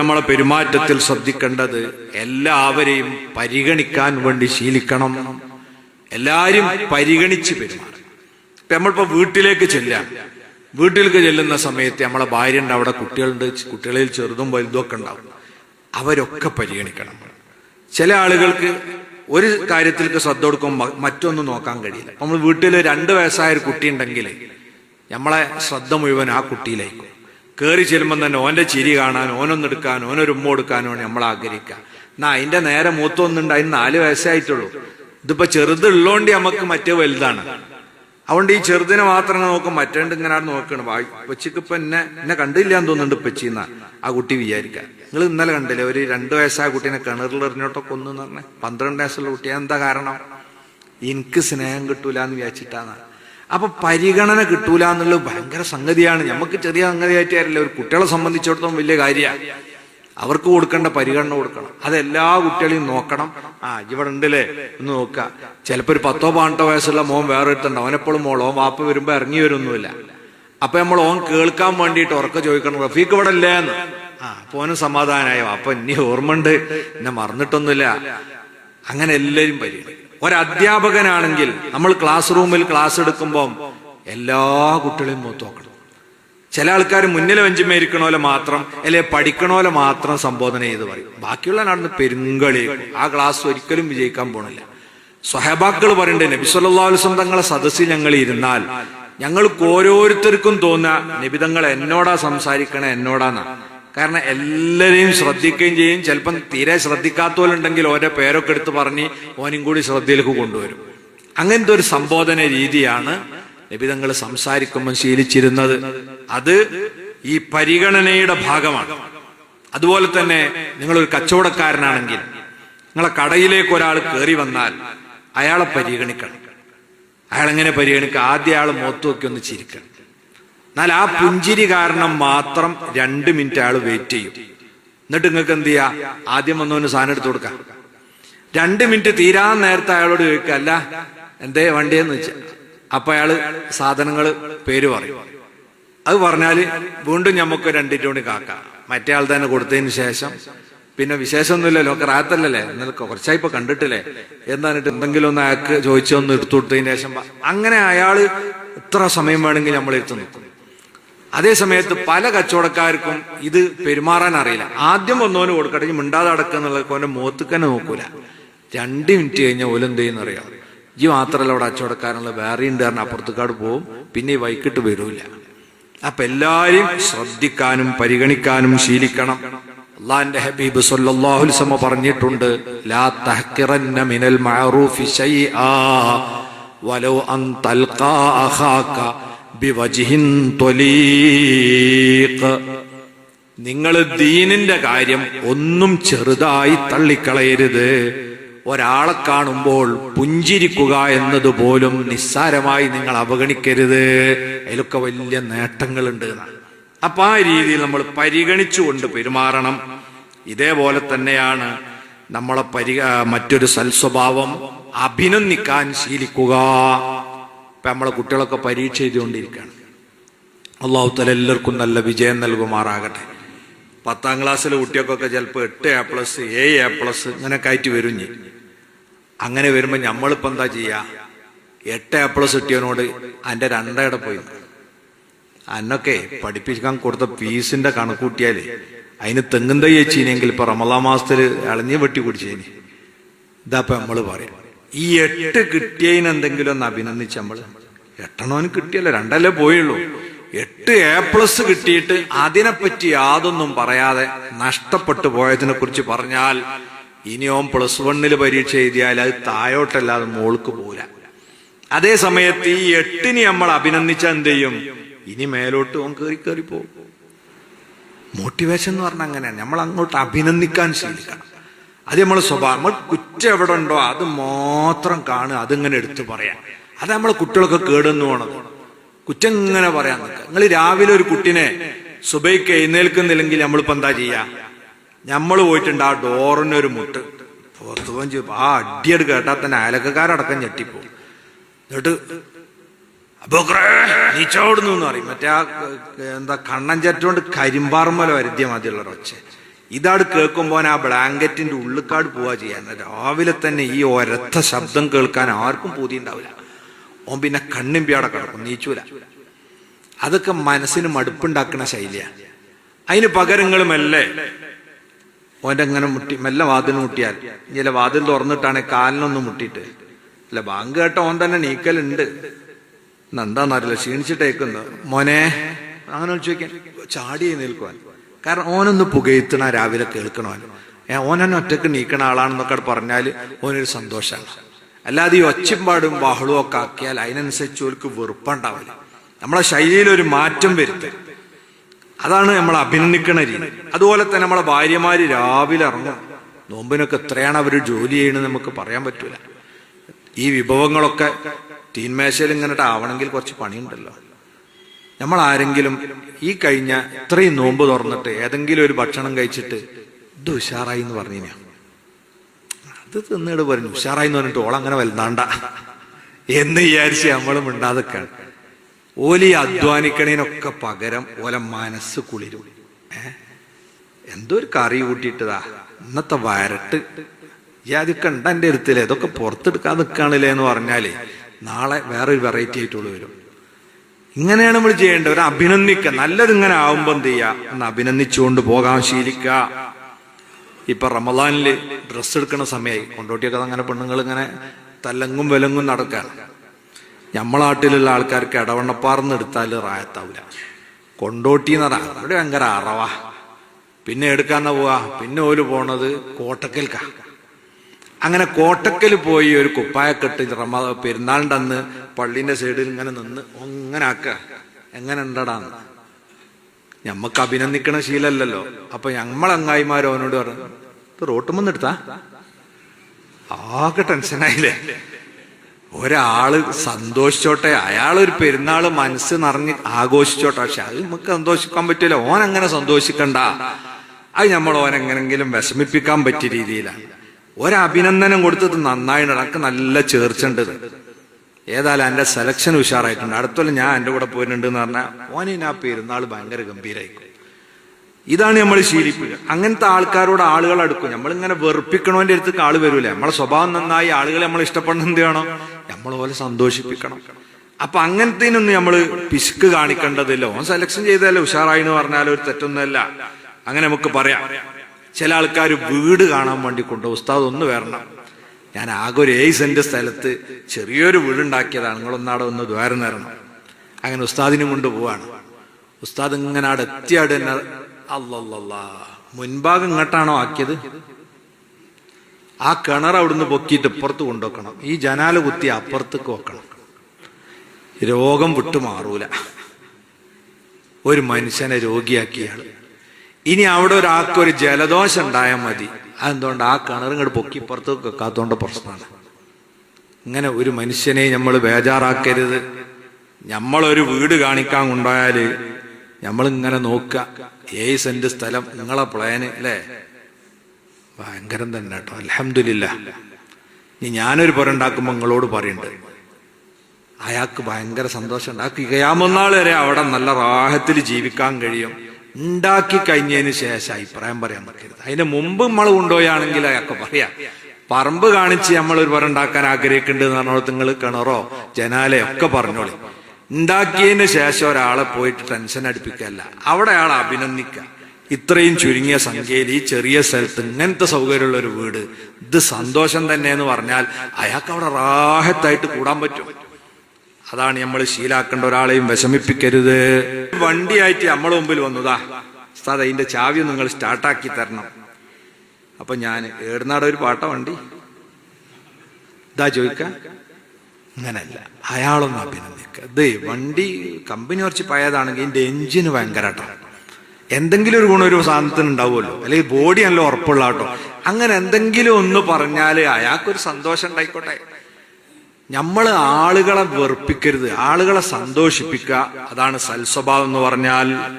നമ്മളെ പെരുമാറ്റത്തിൽ ശ്രദ്ധിക്കേണ്ടത് എല്ലാവരെയും പരിഗണിക്കാൻ വേണ്ടി ശീലിക്കണം. എല്ലാരും പരിഗണിച്ച് പെരുമാറണം. നമ്മളിപ്പോ വീട്ടിലേക്ക് ചെല്ലാം. വീട്ടിലേക്ക് ചെല്ലുന്ന സമയത്ത് നമ്മളെ ഭാര്യ ഉണ്ട് അവിടെ കുട്ടികളുണ്ട് കുട്ടികളിൽ ചെറുതും വലുതും ഒക്കെ ഉണ്ടാവും. അവരൊക്കെ പരിഗണിക്കണം. ചില ആളുകൾക്ക് ഒരു കാര്യത്തിലേക്ക് ശ്രദ്ധ കൊടുക്കുമ്പോൾ മറ്റൊന്നും നോക്കാൻ കഴിയില്ല. നമ്മൾ വീട്ടിൽ രണ്ട് വയസ്സായ ഒരു കുട്ടി ഉണ്ടെങ്കിൽ നമ്മളെ ശ്രദ്ധ മുഴുവൻ ആ കുട്ടിയിലായിരിക്കും കയറി ചെല്ലുമ്പോൾ തന്നെ ഓന്റെ ചിരി കാണാൻ ഓനൊന്നെടുക്കാൻ ഓനൊരു ഉമ്മ കൊടുക്കാനോ നമ്മൾ ആഗ്രഹിക്കുക. എന്നാ അതിന്റെ നേരെ മൂത്തൊന്നുണ്ട് അതിന് നാല് വയസ്സായിട്ടുള്ളൂ. ഇതിപ്പോ ചെറുതുള്ളതുകൊണ്ട് നമുക്ക് മറ്റേ വലുതാണ്. അതുകൊണ്ട് ഈ ചെറുതിനെ മാത്രം നോക്കും മറ്റേണ്ട് ഇങ്ങനെ നോക്കണം. കൊച്ചിക്ക് ഇപ്പൊ എന്നെ എന്നെ കണ്ടില്ല എന്ന് തോന്നുന്നുണ്ട് പച്ചിന്ന ആ കുട്ടി വിചാരിക്കുക. നിങ്ങൾ ഇന്നലെ കണ്ടില്ലേ ഒരു രണ്ട് വയസ്സായ കുട്ടീനെ കിണറിൽ എറിഞ്ഞോട്ടൊക്കെ ഒന്നു പറഞ്ഞേ. പന്ത്രണ്ട് വയസ്സുള്ള കുട്ടി എന്താ കാരണം? എനിക്ക് സ്നേഹം കിട്ടൂല എന്ന് അപ്പൊ പരിഗണന കിട്ടൂല എന്നുള്ളത് ഭയങ്കര സംഗതിയാണ്. നമുക്ക് ചെറിയ സംഗതിയായിട്ടായിരുന്നില്ല ഒരു കുട്ടികളെ സംബന്ധിച്ചിടത്തോളം വലിയ കാര്യമാണ് അവർക്ക് കൊടുക്കേണ്ട പരിഗണന കൊടുക്കണം. അതെല്ലാ കുട്ടികളെയും നോക്കണം. ആ ഇവിടെ ഉണ്ടല്ലേ? ഒന്ന് നോക്കുക ചിലപ്പോൾ ഒരു പത്തോ പതിനെട്ടോ വയസ്സുള്ള മോൻ വേറെ എടുത്തുണ്ട് അവനെപ്പോഴും ഓൻ വാപ്പ വരുമ്പോ ഇറങ്ങി വരുമൊന്നുമില്ല അപ്പൊ നമ്മൾ ഓൻ കേൾക്കാൻ വേണ്ടിയിട്ട് ഉറക്ക ചോദിക്കണം റഫീഖ് ഇവിടെ അല്ലേ എന്ന് ആ അപ്പൊ ഓനും സമാധാനായോ. അപ്പൊ ഇനി ഓർമ്മ ഉണ്ട് എന്നെ മറന്നിട്ടൊന്നുമില്ല. അങ്ങനെ എല്ലാവരും പരിഗണിക്കും. ഒരധ്യാപകനാണെങ്കിൽ നമ്മൾ ക്ലാസ് റൂമിൽ ക്ലാസ് എടുക്കുമ്പോൾ എല്ലാ കുട്ടികളെയും നോക്കണം. ചില ആൾക്കാർ മുന്നിൽ വെഞ്ചുമേ ഇരിക്കണോലെ മാത്രം അല്ലെ പഠിക്കണോലെ മാത്രം സംബോധന ചെയ്ത് പറയും. ബാക്കിയുള്ള നടന്ന് പെരുങ്കളി. ആ ക്ലാസ് ഒരിക്കലും വിജയിക്കാൻ പോണില്ല. സ്വഹബാക്കൾ പറയണ്ടേ നബിസ്വല്ലാസ്വം തങ്ങളെ സദസ്സിൽ ഞങ്ങൾ ഇരുന്നാൽ ഞങ്ങൾക്ക് ഓരോരുത്തർക്കും തോന്നുക നബിതങ്ങൾ എന്നോടാ സംസാരിക്കണേ എന്നോടാന്നാ. കാരണം എല്ലാരെയും ശ്രദ്ധിക്കുകയും ചെയ്യും. ചിലപ്പം തീരെ ശ്രദ്ധിക്കാത്തവരുണ്ടെങ്കിൽ ഓരോ പേരൊക്കെ എടുത്ത് പറഞ്ഞ് ഓനും കൂടി ശ്രദ്ധയിലേക്ക് കൊണ്ടുവരും. അങ്ങനത്തെ ഒരു സംബോധന രീതിയാണ് നിബിതങ്ങൾ സംസാരിക്കുമ്പോൾ ശീലിച്ചിരുന്നത്. അത് ഈ പരിഗണനയുടെ ഭാഗമാണ്. അതുപോലെ തന്നെ നിങ്ങളൊരു കച്ചവടക്കാരനാണെങ്കിൽ നിങ്ങളെ കടയിലേക്ക് ഒരാൾ കയറി വന്നാൽ അയാളെ പരിഗണിക്കണം. അയാൾ എങ്ങനെ പരിഗണിക്കുക? ആദ്യ അയാൾ മുഖത്ത് ഒന്ന് ചിരിക്കണം. എന്നാൽ ആ പുഞ്ചിരി കാരണം മാത്രം രണ്ട് മിനിറ്റ് അയാൾ വെയിറ്റ് ചെയ്യും. എന്നിട്ട് നിങ്ങൾക്ക് എന്ത് ചെയ്യാ? ആദ്യം വന്നവന് സാധനം എടുത്തു കൊടുക്കാം. രണ്ട് മിനിറ്റ് തീരാൻ നേരത്തെ അയാളോട് ചോദിക്കുക അല്ല എന്തേ വണ്ടിയെന്ന് വെച്ചാൽ അപ്പൊ അയാൾ സാധനങ്ങൾ പേര് പറയും. അത് പറഞ്ഞാൽ വീണ്ടും ഞമ്മക്ക് രണ്ടിന്റെ മണി കാക്കാം. മറ്റേ ആൾ തന്നെ കൊടുത്തതിന് ശേഷം. പിന്നെ വിശേഷമൊന്നുമില്ലല്ലോ റാത്തല്ലല്ലേ? എന്നാൽ കുറച്ചായി ഇപ്പൊ കണ്ടിട്ടില്ലേ? എന്താണിട്ട് എന്തെങ്കിലും ഒന്ന് അയാൾക്ക് ചോദിച്ചൊന്ന് എടുത്തു കൊടുത്തതിന് ശേഷം. അങ്ങനെ അയാൾ എത്ര സമയം വേണമെങ്കിൽ നമ്മൾ എടുത്തു നിൽക്കും അതേ സമയത്ത് പല കച്ചവടക്കാർക്കും ഇത് പെരുമാറാൻ അറിയില്ല. ആദ്യം ഒന്നോന് കൊടുക്കട്ടെ മിണ്ടാതെ അടക്കുക എന്നുള്ള അവന്റെ മുഖത്തുക്കന്നെ നോക്കൂല. രണ്ട് മിനിറ്റ് കഴിഞ്ഞാൽ ഓലെന്ത് ചെയ്യുന്ന അറിയാം? ഈ മാത്രമല്ല അവിടെ കച്ചവടക്കാരനുള്ള വേറെ ഉണ്ട് കാരണം അപ്പുറത്തേക്കാട് പോവും പിന്നെ ഈ വൈകിട്ട് വരൂല. അപ്പൊ എല്ലാരും ശ്രദ്ധിക്കാനും പരിഗണിക്കാനും ശീലിക്കണം. അള്ളാന്റെ ഹബീബ് വസല്ലം പറഞ്ഞിട്ടുണ്ട് ലാ തഹ്കിറന്ന മിനൽ മഅറൂഫി ശൈആ വലൗ അൻ തൽഖാ അഖാക നിങ്ങൾ ദീനിന്റെ കാര്യം ഒന്നും ചെറുതായി തള്ളിക്കളയരുത്. ഒരാളെ കാണുമ്പോൾ പുഞ്ചിരിക്കുക എന്നതുപോലും നിസ്സാരമായി നിങ്ങൾ അവഗണിക്കരുത്. അതിലൊക്കെ വലിയ നേട്ടങ്ങളുണ്ട് അപ്പൊ ആ രീതിയിൽ നമ്മൾ പരിഗണിച്ചുകൊണ്ട് പെരുമാറണം. ഇതേപോലെ തന്നെയാണ് നമ്മളെ പരി ആ, മറ്റൊരു സൽസ്വഭാവം അഭിനന്ദിക്കാൻ ശീലിക്കുക. ഇപ്പൊ നമ്മളെ കുട്ടികളൊക്കെ പരീക്ഷ എഴുതിക്കൊണ്ടിരിക്കുകയാണ്. അള്ളാഹു തല എല്ലാവർക്കും നല്ല വിജയം നൽകുമാറാകട്ടെ. പത്താം ക്ലാസ്സിലെ കുട്ടികൾക്കൊക്കെ ചിലപ്പോൾ എട്ട് എ പ്ലസ് ഏഴ് എ പ്ലസ് ഇങ്ങനെയൊക്കെ ആയിട്ട് വരും അങ്ങനെ വരുമ്പോൾ നമ്മളിപ്പോൾ എന്താ ചെയ്യുക എട്ട് എ പ്ലസ് കിട്ടിയവനോട് അതിന്റെ രണ്ടേടെ പോയി. അന്നൊക്കെ പഠിപ്പിക്കാൻ കൊടുത്ത ഫീസിന്റെ കണക്കൂട്ടിയാൽ അതിന് തെങ്ങും തൈ വെച്ചിനെങ്കിൽ റമലാ മാസത്തിൽ ഇളഞ്ഞി വെട്ടി കുടിച്ചേനി. ഇതാപ്പം നമ്മൾ പറയും ഈ എട്ട് കിട്ടിയതിന് എന്തെങ്കിലും ഒന്ന് അഭിനന്ദിച്ച് നമ്മൾ എട്ടെണ്ണോന് കിട്ടിയല്ലോ രണ്ടല്ലേ പോയുള്ളൂ. എട്ട് എ പ്ലസ് കിട്ടിയിട്ട് അതിനെപ്പറ്റി യാതൊന്നും പറയാതെ നഷ്ടപ്പെട്ടു പോയതിനെ കുറിച്ച് പറഞ്ഞാൽ ഇനിയോം പ്ലസ് വണ്ണിൽ പരീക്ഷ എഴുതിയാൽ അത് താഴോട്ടല്ലാതെ മോൾക്ക് പോരാ അതേ സമയത്ത് ഈ എട്ടിന് നമ്മൾ അഭിനന്ദിച്ച എന്ത് ചെയ്യും? ഇനി മേലോട്ട് ഓൻ കയറി കയറി പോകും. മോട്ടിവേഷൻ എന്ന് പറഞ്ഞാൽ അങ്ങനെയാണ്. നമ്മൾ അങ്ങോട്ട് അഭിനന്ദിക്കാൻ ശീലിക്കണം. അത് നമ്മൾ സ്വഭാവം. നമ്മൾ കുറ്റം എവിടെ ഉണ്ടോ അത് മാത്രം കാണുക അതിങ്ങനെ എടുത്തു പറയാം അത് നമ്മളെ കുട്ടികളൊക്കെ കേടുന്നു പോണത്. കുറ്റം ഇങ്ങനെ പറയാൻ നിൽക്കുക. നിങ്ങൾ രാവിലെ ഒരു കുട്ടിനെ സുബൈക്ക് എഴുന്നേൽക്കുന്നില്ലെങ്കിൽ നമ്മളിപ്പോ എന്താ ചെയ്യാ? നമ്മൾ പോയിട്ടുണ്ട് ആ ഡോറിന് ഒരു മുട്ട്. പുറത്തു. ആ അടിയട് കേട്ടാൽ തന്നെ അയലക്കാരടക്കം ഞെട്ടിപ്പോ എന്നിട്ട് അപ്പൊ നീ ചോടുന്നു എന്ന് പറയും. മറ്റേ ആ എന്താ കണ്ണൻ ചറ്റുകൊണ്ട് കരിമ്പാർമല വരുത്തിയ മതിയുള്ള ഒച്ച. ഇതാട് കേൾക്കുമ്പോൾ ആ ബ്ലാങ്കറ്റിന്റെ ഉള്ളിക്കാട് പോവാ ചെയ്യാൻ രാവിലെ തന്നെ ഈ ഒരത്ത ശബ്ദം കേൾക്കാൻ ആർക്കും പൂതി ഉണ്ടാവില്ല ഓൻ പിന്നെ കണ്ണും കണ്ണിമ്പിയാടെ കിടക്കും നീച്ചൂല. അതൊക്കെ മനസ്സിന് മടുപ്പുണ്ടാക്കുന്ന ശൈലിയാണ് അതിന് പകരങ്ങൾ മെല്ലെ ഓന്റെ അങ്ങനെ മുട്ടി മെല്ലെ വാതിൽ മുട്ടിയാൽ. ചില വാതിൽ തുറന്നിട്ടാണ് കാലിനൊന്നും മുട്ടിയിട്ട്. അല്ല ബാങ്ക് കേട്ട ഓൻ തന്നെ നീക്കലുണ്ട്. എന്താന്നറിയില്ല ക്ഷീണിച്ചിട്ടേക്കുന്നു. മോനെ അങ്ങനെ ചോദിക്കാൻ. ചാടി നിൽക്കുവാൻ. കാരണം ഓനൊന്ന് പുകയത്തണ രാവിലെ കേൾക്കണോ ഏ ഓനെന്നെ ഒറ്റയ്ക്ക് നീക്കണ ആളാണെന്നൊക്കെ പറഞ്ഞാൽ ഓനൊരു സന്തോഷമാണ് അല്ലാതെ ഈ ഒച്ചമ്പാടും ബഹളവും ഒക്കെ ആക്കിയാൽ അതിനനുസരിച്ച് ഓർക്ക് വെറുപ്പുണ്ടാവില്ല. നമ്മളെ ശൈലിയിൽ ഒരു മാറ്റം വരുത്തുക അതാണ് നമ്മൾ അഭിനന്ദിക്കണ രീതി. അതുപോലെ തന്നെ നമ്മളെ ഭാര്യമാര് രാവിലെ ഇറങ്ങും. നോമ്പിനൊക്കെ എത്രയാണ് അവർ ജോലി ചെയ്യണമെന്ന് നമുക്ക് പറയാൻ പറ്റൂല. ഈ വിഭവങ്ങളൊക്കെ തീന്മേശയിൽ ഇങ്ങനെ ആവണമെങ്കിൽ കുറച്ച് പണിയുണ്ടല്ലോ. നമ്മൾ ആരെങ്കിലും ഈ കഴിഞ്ഞ ഇത്രയും നോമ്പ് തുറന്നിട്ട് ഏതെങ്കിലും ഒരു ഭക്ഷണം കഴിച്ചിട്ട് ഇത് ഉഷാറായി എന്ന് പറഞ്ഞു അത് തിന്നിട്ട് പറഞ്ഞു ഉഷാറായി എന്ന് പറഞ്ഞിട്ട് അങ്ങനെ വലുതാണ്ട. എന്ന് വിചാരിച്ച് നമ്മളും മിണ്ടാതൊക്കെയാണ് ഓലി അധ്വാനിക്കണേനൊക്കെ പകരം ഓല മനസ്സ് കുളിരും. എന്തോ ഒരു കറി കൂട്ടിയിട്ടതാ. ഇന്നത്തെ വരട്ട്. ഈ അതൊക്കെ അടുത്തില്ലേ ഇതൊക്കെ പുറത്തെടുക്കാൻ നിൽക്കാണില്ലേ എന്ന് പറഞ്ഞാലേ നാളെ വേറൊരു വെറൈറ്റി ആയിട്ടുള്ളൂ വരും. ഇങ്ങനെയാണ് നമ്മൾ ചെയ്യേണ്ടത്. ഒരു അഭിനന്ദിക്കുക. നല്ലത് ഇങ്ങനെ ആവുമ്പോ എന്ത് ചെയ്യുക ഒന്ന് അഭിനന്ദിച്ചുകൊണ്ട് പോകാൻ ശീലിക്കുക. ഇപ്പൊ റമദാനിൽ ഡ്രസ്സ് എടുക്കുന്ന സമയമായി കൊണ്ടോട്ടിയൊക്കെ അങ്ങനെ പെണ്ണുങ്ങൾ ഇങ്ങനെ തല്ലങ്ങും വിലങ്ങും നടക്കാണ് നമ്മളെ നാട്ടിലുള്ള ആൾക്കാർക്ക് ഇടവണ്ണപ്പാർന്ന് എടുത്താൽ റായത്താവില്ല കൊണ്ടോട്ടി എന്ന് പറഞ്ഞാൽ അവിടെ ഭയങ്കര അറവാ. പിന്നെ എടുക്കാന്ന പോവാ? പിന്നെ ഓൽ പോണത് കോട്ടക്കൽക്കാ. അങ്ങനെ കോട്ടക്കൽ പോയി ഒരു കുപ്പായക്കെട്ട് റമ പെരുന്നാളിന്റെ അന്ന് പള്ളീന്റെ സൈഡിൽ ഇങ്ങനെ നിന്ന് അങ്ങനെ ആക്ക. എങ്ങനെ ഉണ്ടടാന്ന്. ഞമ്മക്ക് അഭിനന്ദിക്കണ ശീലല്ലല്ലോ. അപ്പൊ ഞമ്മളങ്ങായിമാർ അവനോട് പറഞ്ഞു ഇത് റോട്ടുമെന്ന് എടുത്താ? ആകെ ടെൻഷനായില്ലേ ഒരാൾ സന്തോഷിച്ചോട്ടെ അയാളൊരു പെരുന്നാൾ മനസ്സ് നിറഞ്ഞ് ആഘോഷിച്ചോട്ടെ. പക്ഷെ അത് നമുക്ക് സന്തോഷിക്കാൻ പറ്റില്ല. ഓൻ അങ്ങനെ സന്തോഷിക്കണ്ട. അത് നമ്മൾ ഓൻ എങ്ങനെങ്കിലും വിഷമിപ്പിക്കാൻ പറ്റിയ രീതിയിലാണ്. ഒരഭിനന്ദനം കൊടുത്തത് നന്നായി നടക്ക്. നല്ല ചേർച്ചുണ്ട് ഏതായാലും എന്റെ സെലക്ഷൻ ഉഷാറായിട്ടുണ്ട്. അടുത്തല്ല ഞാൻ എന്റെ കൂടെ പോയിട്ടുണ്ട് എന്ന് പറഞ്ഞാൽ ഓനിന് ആ പെരുന്നാൾ ഭയങ്കര ഗംഭീരായിരിക്കും ഇതാണ് നമ്മൾ ശീലിപ്പിക്കുക. അങ്ങനത്തെ ആൾക്കാരോട് ആളുകൾ അടുക്കും. നമ്മളിങ്ങനെ വെറുപ്പിക്കണോന്റെ അടുത്തേക്ക് ആൾ വരൂല. നമ്മളെ സ്വഭാവം നന്നായി ആളുകളെ നമ്മൾ ഇഷ്ടപ്പെടുന്ന എന്ത് വേണം നമ്മൾ പോലെ സന്തോഷിപ്പിക്കണം. അപ്പൊ അങ്ങനത്തേനൊന്നും നമ്മൾ പിശുക്ക് കാണിക്കേണ്ടതില്ല. ഓൻ സെലക്ഷൻ ചെയ്തല്ലേ ഉഷാറായി എന്ന് പറഞ്ഞാൽ ഒരു തെറ്റൊന്നുമല്ല. അങ്ങനെ നമുക്ക് പറയാം. ചില ആൾക്കാർ വീട് കാണാൻ വേണ്ടി കൊണ്ടുപോകും. ഉസ്താദ് ഒന്ന് വരണം. ഞാൻ ആകെ ഒരു ഏഴ് സെന്റ് സ്ഥലത്ത് ചെറിയൊരു വീടുണ്ടാക്കിയതാണ്. നിങ്ങളൊന്നാടെ ഒന്ന് ദ്വാരം നേരണം അങ്ങനെ ഉസ്താദിനും കൊണ്ട് പോവാണ്. ഉസ്താദ് ഇങ്ങനെ അവിടെ എത്തിയാട് തന്നെ അല്ലല്ല മുൻഭാഗം ഇങ്ങോട്ടാണോ ആക്കിയത്? ആ കിണർ അവിടുന്ന് പൊക്കിയിട്ട് ഇപ്പുറത്ത് കൊണ്ടുവെക്കണം. ഈ ജനാല കുത്തി അപ്പുറത്തേക്ക് വെക്കണം. രോഗം വിട്ടു മാറൂല ഒരു മനുഷ്യനെ രോഗിയാക്കിയാണ് ഇനി അവിടെ ഒരാൾക്ക് ഒരു ജലദോഷം ഉണ്ടായാൽ മതി. അതെന്തുകൊണ്ട് ആ കിണർ പൊക്കി ഇപ്പുറത്തേക്ക് വെക്കാത്തോണ്ട് പ്രശ്നമാണ്. ഇങ്ങനെ ഒരു മനുഷ്യനെ നമ്മൾ ബേജാറാക്കരുത്. നമ്മളൊരു വീട് കാണിക്കാൻ കൊണ്ടുപോയാൽ നമ്മളിങ്ങനെ നോക്കുക. ഏഴ് സെന്റ് സ്ഥലം നിങ്ങളെ പ്ലാന് അല്ലേ? ഭയങ്കരം തന്നെ കേട്ടോ. അലഹമില്ല ഇനി ഞാനൊരു പുരണ്ടാക്കുമ്പോ നിങ്ങളോട് പറയുന്നുണ്ട് അയാൾക്ക് ഭയങ്കര സന്തോഷമുണ്ട് ആ കിയാമൊന്നാൾ വരെ അവിടെ നല്ല റാഹത്തിൽ ജീവിക്കാൻ കഴിയും. ഉണ്ടാക്കി കഴിഞ്ഞതിന് ശേഷം അഭിപ്രായം പറയാൻ പറ്റരുത് അതിന് മുമ്പ് നമ്മൾ ഉണ്ടോയാണെങ്കിൽ അയാൾക്ക് പറയാം. പറമ്പ് കാണിച്ച് നമ്മൾ ഒരു പറ ഉണ്ടാക്കാൻ ആഗ്രഹിക്കുന്നുണ്ട് എന്ന് പറഞ്ഞോളൂ നിങ്ങൾ കിണറോ ജനാലയോ ഒക്കെ പറഞ്ഞോളി. ഉണ്ടാക്കിയതിന് ശേഷം ഒരാളെ പോയിട്ട് ടെൻഷൻ അടുപ്പിക്കല്ല അവിടെ അയാൾ അഭിനന്ദിക്കുക. ഇത്രയും ചുരുങ്ങിയ സംഖ്യയിൽ ഈ ചെറിയ സ്ഥലത്ത് ഇങ്ങനത്തെ സൗകര്യമുള്ള ഒരു വീട് ഇത് സന്തോഷം തന്നെ എന്ന് പറഞ്ഞാൽ അയാൾക്ക് അവിടെ റാഹത്തായിട്ട് കൂടാൻ പറ്റും. അതാണ് നമ്മൾ ശീലാക്കേണ്ട ഒരാളെയും വിഷമിപ്പിക്കരുത്. വണ്ടിയായിട്ട് നമ്മളെ മുമ്പിൽ വന്നതാ. ഉസ്താദ് അതിന്റെ ചാവി നിങ്ങൾ സ്റ്റാർട്ടാക്കി തരണം. അപ്പൊ ഞാൻ ഏടുന്നാട് ഒരു പാട്ട വണ്ടി. ഇതാ ചോദിക്ക. അങ്ങനല്ല അയാളൊന്നും അഭിനന്ദിക്കുക ദേ വണ്ടി കമ്പനി കുറച്ച് പഴയതാണെങ്കിൽ ഇതിന്റെ എഞ്ചിന് ഭയങ്കരട്ടോ. എന്തെങ്കിലും ഒരു ഗുണം ഒരു സാധനത്തിന് ഉണ്ടാവുമല്ലോ. അല്ലെങ്കിൽ ബോഡി നല്ല ഉറപ്പുള്ള കേട്ടോ അങ്ങനെ എന്തെങ്കിലും ഒന്ന് പറഞ്ഞാൽ അയാൾക്കൊരു സന്തോഷം ഉണ്ടായിക്കോട്ടെ. നമ്മൾ ആളുകളെ വെറുപ്പിക്കരുത് ആളുകളെ സന്തോഷിപ്പിക്കുക. അതാണ് സൽസ്വഭാവം എന്ന് പറഞ്ഞാൽ.